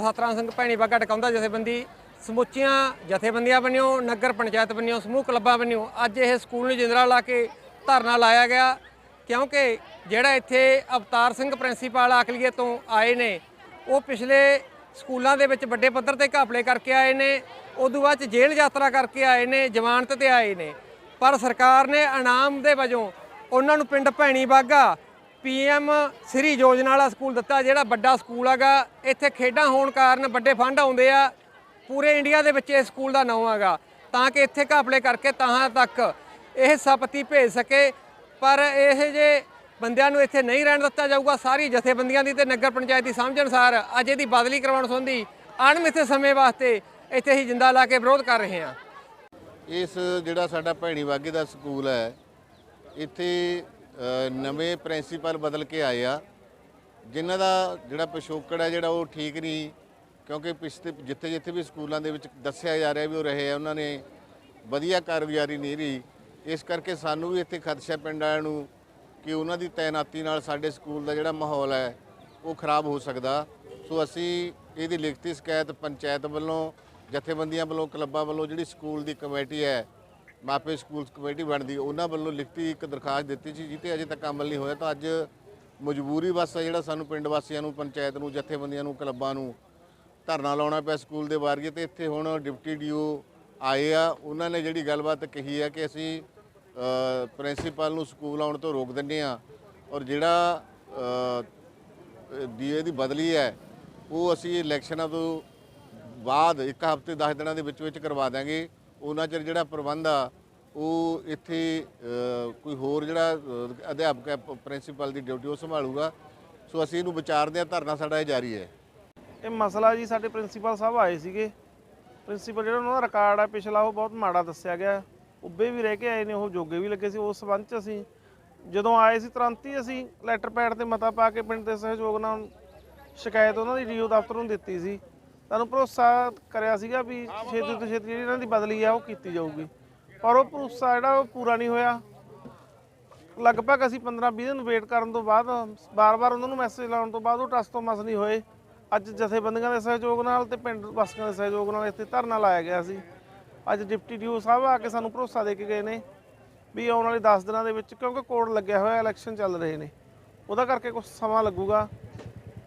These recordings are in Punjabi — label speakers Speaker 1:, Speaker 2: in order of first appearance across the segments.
Speaker 1: ਸਤਨਾਮ ਸਿੰਘ ਭੈਣੀ ਬਾਗਾ ਟਿਕਾਉਂਦਾ ਜਥੇਬੰਦੀ, ਸਮੁੱਚੀਆਂ ਜਥੇਬੰਦੀਆਂ ਬਣਿਓ, ਨਗਰ ਪੰਚਾਇਤ ਬਣਿਓ, ਸਮੂਹ ਕਲੱਬਾਂ ਬਣਿਓ, ਅੱਜ ਇਹ ਸਕੂਲ ਨੂੰ ਜਿੰਦਰਾ ਲਾ ਕੇ ਧਰਨਾ ਲਾਇਆ ਗਿਆ, ਕਿਉਂਕਿ ਜਿਹੜਾ ਇੱਥੇ ਅਵਤਾਰ ਸਿੰਘ ਪ੍ਰਿੰਸੀਪਲ ਆਕਲੀਏ ਤੋਂ ਆਏ ਨੇ, ਉਹ ਪਿਛਲੇ ਸਕੂਲਾਂ ਦੇ ਵਿੱਚ ਵੱਡੇ ਪੱਧਰ ਤੇ ਘਾਪਲੇ ਕਰਕੇ ਆਏ ਨੇ, ਉਦੋਂ ਬਾਅਦ ਜੇਲ੍ਹ ਯਾਤਰਾ ਕਰਕੇ ਆਏ ਨੇ, ਜ਼ਮਾਨਤ ਤੇ ਆਏ ਨੇ, ਪਰ ਸਰਕਾਰ ਨੇ ਇਨਾਮ ਦੇ ਵਜੋਂ ਉਹਨਾਂ ਨੂੰ ਪਿੰਡ ਭੈਣੀ ਬਾਗਾ ਪੀਐਮ ਸ੍ਰੀ ਯੋਜਨਾ ਵਾਲਾ ਸਕੂਲ ਦਿੱਤਾ, ਜਿਹੜਾ ਵੱਡਾ ਸਕੂਲ ਹੈਗਾ। ਇੱਥੇ ਖੇਡਾਂ ਹੋਣ ਕਾਰਨ ਵੱਡੇ ਫੰਡ ਆਉਂਦੇ ਆ। ਪੂਰੇ ਇੰਡੀਆ ਦੇ ਵਿੱਚ ਇਸ ਸਕੂਲ ਦਾ ਨਾਮ ਹੈਗਾ। ਤਾਂ ਕਿ ਇੱਥੇ ਘਾਪਲੇ ਕਰਕੇ ਤਾਂ ਤੱਕ ਇਹ ਸਪਤੀ ਭੇਜ ਸਕੇ। ਪਰ ਇਹ ਜੇ ਬੰਦਿਆਂ ਨੂੰ ਇੱਥੇ ਨਹੀਂ ਰਹਿਣ ਦਿੱਤਾ ਜਾਊਗਾ, ਸਾਰੀ ਜਥੇਬੰਦੀਆਂ ਦੀ ਤੇ ਨਗਰ ਪੰਚਾਇਤ ਦੀ ਸਮਝ ਅਨੁਸਾਰ ਅੱਜ ਇਹਦੀ ਬਦਲੀ ਕਰਵਾਉਣ ਸੰਬੰਧੀ ਅਣਮਿੱਥੇ ਸਮੇਂ ਵਾਸਤੇ ਇੱਥੇ ਹੀ ਜਿੰਦਾ ਲਾ ਕੇ ਵਿਰੋਧ ਕਰ ਰਹੇ ਹਾਂ।
Speaker 2: ਇਸ ਜਿਹੜਾ ਸਾਡਾ ਭੈਣੀ ਵਾਗੇ ਦਾ ਸਕੂਲ ਹੈ, ਇੱਥੇ ਨਵੇਂ ਪ੍ਰਿੰਸੀਪਲ ਬਦਲ ਕੇ ਆਏ ਆ। ਜਿਨ੍ਹਾਂ ਦਾ ਜਿਹੜਾ ਪਿਛੋਕੜ ਹੈ, ਜਿਹੜਾ ਉਹ ਠੀਕ ਨਹੀਂ, ਕਿਉਂਕਿ ਪਿਛਲੇ ਜਿੱਥੇ ਜਿੱਥੇ ਵੀ ਸਕੂਲਾਂ ਦੇ ਵਿੱਚ ਦੱਸਿਆ ਜਾ ਰਿਹਾ ਵੀ ਉਹ ਰਹੇ ਆ, ਉਹਨਾਂ ਨੇ ਵਧੀਆ ਕਾਰਗੁਜ਼ਾਰੀ ਨਹੀਂ ਰਹੀ। ਇਸ ਕਰਕੇ ਸਾਨੂੰ ਵੀ ਇੱਥੇ ਖਦਸ਼ਾ ਪਿੰਡ ਵਾਲਿਆਂ ਨੂੰ ਕਿ ਉਹਨਾਂ ਦੀ ਤਾਇਨਾਤੀ ਨਾਲ ਸਾਡੇ ਸਕੂਲ ਦਾ ਜਿਹੜਾ ਮਾਹੌਲ ਹੈ, ਉਹ ਖਰਾਬ ਹੋ ਸਕਦਾ। ਸੋ ਅਸੀਂ ਇਹਦੀ ਲਿਖਤੀ ਸ਼ਿਕਾਇਤ ਪੰਚਾਇਤ ਵੱਲੋਂ, ਜਥੇਬੰਦੀਆਂ ਵੱਲੋਂ, ਕਲੱਬਾਂ ਵੱਲੋਂ ਜਿਹੜੀ ਸਕੂਲ ਦੀ ਕਮੇਟੀ ਹੈ ਮਾਪੇ ਸਕੂਲ ਕਮੇਟੀ ਬਣਦੀ, ਉਹਨਾਂ ਵੱਲੋਂ ਲਿਖਤੀ ਇੱਕ ਦਰਖਾਸਤ ਦਿੱਤੀ ਸੀ ਜਿੱਤੇ ਅਜੇ ਤੱਕ ਅਮਲ ਨਹੀਂ ਹੋਇਆ। ਤਾਂ ਅੱਜ ਮਜਬੂਰੀ ਬਸ ਹੈ ਜਿਹੜਾ ਸਾਨੂੰ ਪਿੰਡ ਵਾਸੀਆਂ ਨੂੰ, ਪੰਚਾਇਤ ਨੂੰ, ਜਥੇਬੰਦੀਆਂ ਨੂੰ, ਕਲੱਬਾਂ ਨੂੰ ਧਰਨਾ ਲਾਉਣਾ ਪਿਆ ਸਕੂਲ ਦੇ ਬਾਰੇ ਤੇ ਇੱਥੇ ਹੁਣ ਡਿਪਟੀ ਡੀਓ ਆਏ ਆ, ਉਹਨਾਂ ਨੇ ਜਿਹੜੀ ਗੱਲਬਾਤ ਕਹੀ ਹੈ ਕਿ ਅਸੀਂ ਪ੍ਰਿੰਸੀਪਲ ਨੂੰ ਸਕੂਲ ਆਉਣ ਤੋਂ ਰੋਕ ਦਿੰਦੇ ਆ ਔਰ ਜਿਹੜਾ ਡੀਏ ਦੀ ਬਦਲੀ ਹੈ, ਉਹ ਅਸੀਂ ਇਲੈਕਸ਼ਨਾਂ ਤੋਂ ਬਾਅਦ ਇੱਕ ਹਫ਼ਤੇ 10 ਦਿਨਾਂ ਦੇ ਵਿੱਚ ਵਿੱਚ ਕਰਵਾ ਦਾਂਗੇ ਉਹਨਾਂ ਚਿਰ ਜਿਹੜਾ ਪ੍ਰਬੰਧ ਆ, ਉਹ ਇੱਥੇ ਕੋਈ ਹੋਰ ਜਿਹੜਾ ਅਧਿਆਪਕ ਹੈ ਪ੍ਰਿੰਸੀਪਲ ਦੀ ਡਿਊਟੀ, ਉਹ ਸੰਭਾਲੂਗਾ। ਸੋ ਅਸੀਂ ਇਹਨੂੰ ਵਿਚਾਰਦੇ ਆ ਧਰਨਾ ਸਾਡਾ ਇਹ ਜਾਰੀ ਹੈ।
Speaker 3: ਇਹ ਮਸਲਾ ਜੀ, ਸਾਡੇ ਪ੍ਰਿੰਸੀਪਲ ਸਾਹਿਬ ਆਏ ਸੀਗੇ। ਪ੍ਰਿੰਸੀਪਲ ਜਿਹੜਾ ਉਹਨਾਂ ਦਾ ਰਿਕਾਰਡ ਆ, ਪਿਛਲਾ ਉਹ ਬਹੁਤ ਮਾੜਾ ਦੱਸਿਆ ਗਿਆ। ਉੱਬੇ ਵੀ ਰਹਿ ਕੇ ਆਏ ਨੇ, ਉਹ ਜੋਗੇ ਵੀ ਲੱਗੇ ਸੀ, ਉਸ ਸੰਬੰਧ ਚ ਅਸੀਂ ਜਦੋਂ ਆਏ ਸੀ, ਤੁਰੰਤ ਹੀ ਅਸੀਂ ਲੈਟਰ ਪੈਡ ਤੇ ਮਤਾ ਪਾ ਕੇ ਪਿੰਡ ਦੇ ਸਹਿਯੋਗ ਨਾਲ ਸ਼ਿਕਾਇਤ ਉਹਨਾਂ ਦੀ ਡੀਓ ਦਫ਼ਤਰ ਨੂੰ ਦਿੱਤੀ ਸੀ। ਤੁਹਾਨੂੰ ਭਰੋਸਾ ਕਰਿਆ ਸੀਗਾ ਵੀ ਛੇਤੀ ਤੋਂ ਛੇਤੀ ਜਿਹੜੀ ਇਹਨਾਂ ਦੀ ਬਦਲੀ ਆ ਉਹ ਕੀਤੀ ਜਾਊਗੀ। ਪਰ ਉਹ ਭਰੋਸਾ ਜਿਹੜਾ ਉਹ ਪੂਰਾ ਨਹੀਂ ਹੋਇਆ। ਲਗਭਗ ਅਸੀਂ 15-20 ਦਿਨ ਵੇਟ ਕਰਨ ਤੋਂ ਬਾਅਦ ਬਾਰ-ਬਾਰ ਉਹਨਾਂ ਨੂੰ ਮੈਸੇਜ ਲਾਉਣ ਤੋਂ ਬਾਅਦ ਉਹ ਟਸ ਤੋਂ ਮਸ ਨਹੀਂ ਹੋਏ। ਅੱਜ ਜਥੇਬੰਦੀਆਂ ਦੇ ਸਹਿਯੋਗ ਨਾਲ ਤੇ ਪਿੰਡ ਵਾਸੀਆਂ ਦੇ ਸਹਿਯੋਗ ਨਾਲ ਇੱਥੇ ਧਰਨਾ ਲਾਇਆ ਗਿਆ ਸੀ। ਅੱਜ ਡਿਪਟੀ ਡੀਓ ਸਾਹਿਬ ਆ ਕੇ ਸਾਨੂੰ ਭਰੋਸਾ ਦੇ ਕੇ ਗਏ ਨੇ ਵੀ ਆਉਣ ਵਾਲੇ 10 ਦਿਨਾਂ ਦੇ ਵਿੱਚ ਕਿਉਂਕਿ ਕੋਡ ਲੱਗਿਆ ਹੋਇਆ ਇਲੈਕਸ਼ਨ ਚੱਲ ਰਹੇ ਨੇ। ਉਹਦਾ ਕਰਕੇ ਕੁਝ ਸਮਾਂ ਲੱਗੂਗਾ।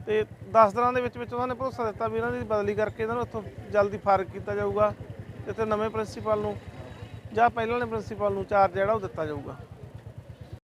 Speaker 3: ਤੇ 10 ਦਿਨਾਂ ਦੇ ਵਿੱਚ ਵਿੱਚ ਉਹਨਾਂ ਨੇ ਭਰੋਸਾ ਦਿੱਤਾ ਵੀ ਇਹਨਾਂ ਦੀ ਬਦਲੀ ਕਰਕੇ ਇਹਨਾਂ ਨੂੰ ਇੱਥੋਂ ਜਲਦੀ ਫਾਰਗ ਕੀਤਾ ਜਾਊਗਾ ਤੇ ਇੱਥੇ ਨਵੇਂ ਪ੍ਰਿੰਸੀਪਲ ਨੂੰ ਜਾਂ ਪਹਿਲਾਂ ਵਾਲੇ ਪ੍ਰਿੰਸੀਪਲ ਨੂੰ ਚਾਰਜ ਜਿਹੜਾ ਉਹ ਦਿੱਤਾ ਜਾਊਗਾ।